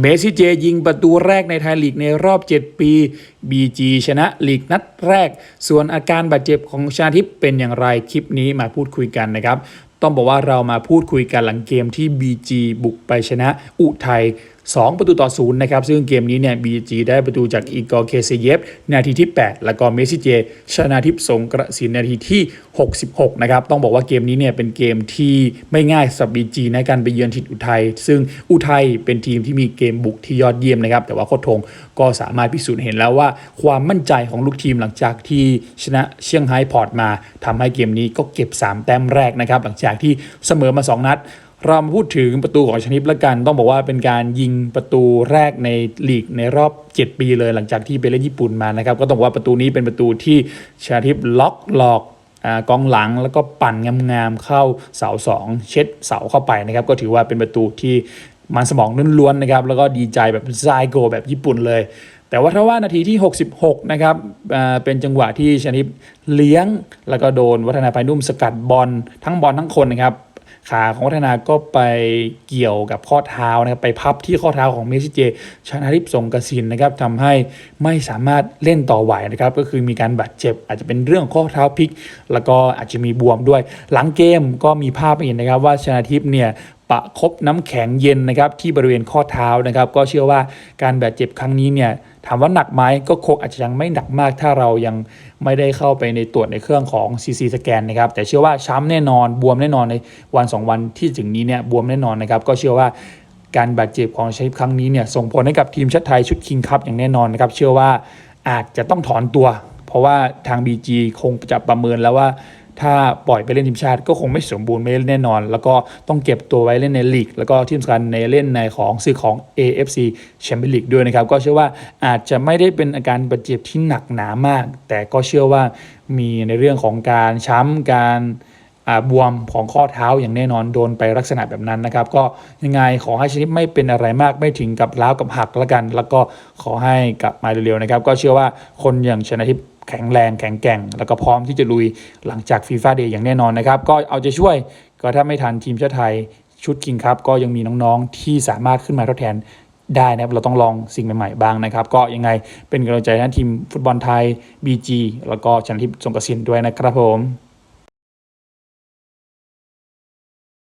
เมสซี่เจยิงประตูแรกในไทยลีกในรอบ 7 ปี BG ชนะลีกนัดแรก ส่วนอาการบาดเจ็บของชาทิพย์เป็นอย่างไรคลิปนี้มาพูดคุยกันนะครับ ต้องบอกว่าเรามาพูดคุยกันหลังเกมที่ BG บุกไปชนะอุทัย2 ประตูต่อศูนย์นะครับซึ่งเกมนี้เนี่ย BG ได้ประตูจากอีกอร์เคเซเยฟนาทีที่ 8 แล้วก็เมสซี่เจ ชนะทิพย์สงกระสินนาทีที่ 66 นะครับ ต้องบอกว่าเกมนี้เนี่ยเป็นเกมที่ไม่ง่ายสำหรับ BG ในการไปเยือนถิ่นอุทัย ซึ่งอุทัยเป็นทีมที่มีเกมบุกที่ยอดเยี่ยมนะครับ แต่ว่าโคชทงก็สามารถพิสูจน์เห็นแล้วว่า ความมั่นใจของลูกทีมหลังจากที่ชนะเชียงไฮ้พอร์ตมาทำให้เกมนี้ก็เก็บ 3 แต้มแรกนะครับหลังจากที่เสมอมา 2 นัด เรามาพูดถึงประตูของชนิปละกัน ต้องบอกว่าเป็นการยิงประตูแรกในลีกในรอบ 7 ปีเลยหลังจากที่ไปเล่นญี่ปุ่นมานะครับ ก็ต้องบอกว่าประตูนี้เป็นประตูที่ชาทิปล็อกหลอกอกองหลังแล้วก็ปั่นงามๆเข้าเสาสองเช็ดเสาเข้าไปนะครับ ก็ถือว่าเป็นประตูที่มันสมองล้วนๆนะครับ แล้วก็ดีใจแบบไซโกแบบญี่ปุ่นเลย แต่ว่าถ้าว่านาทีที่ 66 นะครับเป็นจังหวะที่ชนิปเลี้ยง แล้วก็โดนวัฒนาภายนุ่มสกัดบอลทั้งบอลทั้งคนนะครับ ขาของวัฒนาก็ไปเกี่ยวกับข้อเท้านะครับไปพับที่ข้อเท้าของเมสซิเจชนะทิพย์สงกระสินนะครับทำให้ไม่สามารถเล่นต่อไหวนะครับก็คือมีการบาดเจ็บ อาจจะเป็นเรื่องข้อเท้าพลิก แล้วก็อาจจะมีบวมด้วย หลังเกมก็มีภาพเห็นนะครับว่าชนะทิพย์เนี่ย ประคบน้ำแข็งเย็นนะครับที่บริเวณข้อเท้านะครับ ก็เชื่อว่าการบาดเจ็บครั้งนี้เนี่ยถามว่าหนักไหมก็คงอาจจะยังไม่หนักมากถ้าเรายังไม่ได้เข้าไปในตรวจในเครื่องของ CC สแกนนะครับแต่เชื่อว่าช้ำแน่นอนบวมแน่นอนในวัน 2 วันที่ถึงนี้เนี่ยบวมแน่นอนนะครับก็เชื่อว่าการบาดเจ็บของชาลิปครั้งนี้เนี่ยส่งผลให้กับทีมชาติไทยชุดคิงคัพอย่างแน่นอนนะครับเชื่อว่าอาจจะต้องถอนตัว เพราะว่าทาง BG คงจะประเมินแล้วว่า ถ้าปล่อยไปเล่นทีมชาติก็คงไม่สมบูรณ์ไม่เล่นแน่นอน แล้วก็ต้องเก็บตัวไว้เล่นในลีกแล้วก็ที่สำคัญในเล่นในของสื่อของ AFC Champions League ด้วยนะครับ ก็เชื่อว่าอาจจะไม่ได้เป็นอาการบาดเจ็บที่หนักหนามาก แต่ก็เชื่อว่ามีในเรื่องของการช้ำการบวมของข้อเท้าอย่างแน่นอนโดนไปลักษณะแบบนั้นนะครับ ก็ยังไงขอให้ชนิดไม่เป็นอะไรมากไม่ถึงกับล้าวกับหักละกัน แล้วก็ขอให้กลับมาเร็วๆนะครับ ก็เชื่อว่าคนอย่างชนะทิพย์ แข็งแรงแข็งแกร่ง แล้วก็พร้อมที่จะลุยหลังจากฟีฟ่าเดย์อย่างแน่นอนนะครับ ก็เอาใจช่วยก็ถ้าไม่ทันทีมชาติไทยชุดคิงครับก็ยังมีน้องๆที่สามารถขึ้นมาทดแทนได้นะครับเราต้องลองสิ่งใหม่ๆบ้างนะครับ ก็ยังไงเป็นกำลังใจให้ทีมฟุตบอลไทย BG แล้วก็ชนทิพย์สงกระสินด้วยนะครับผม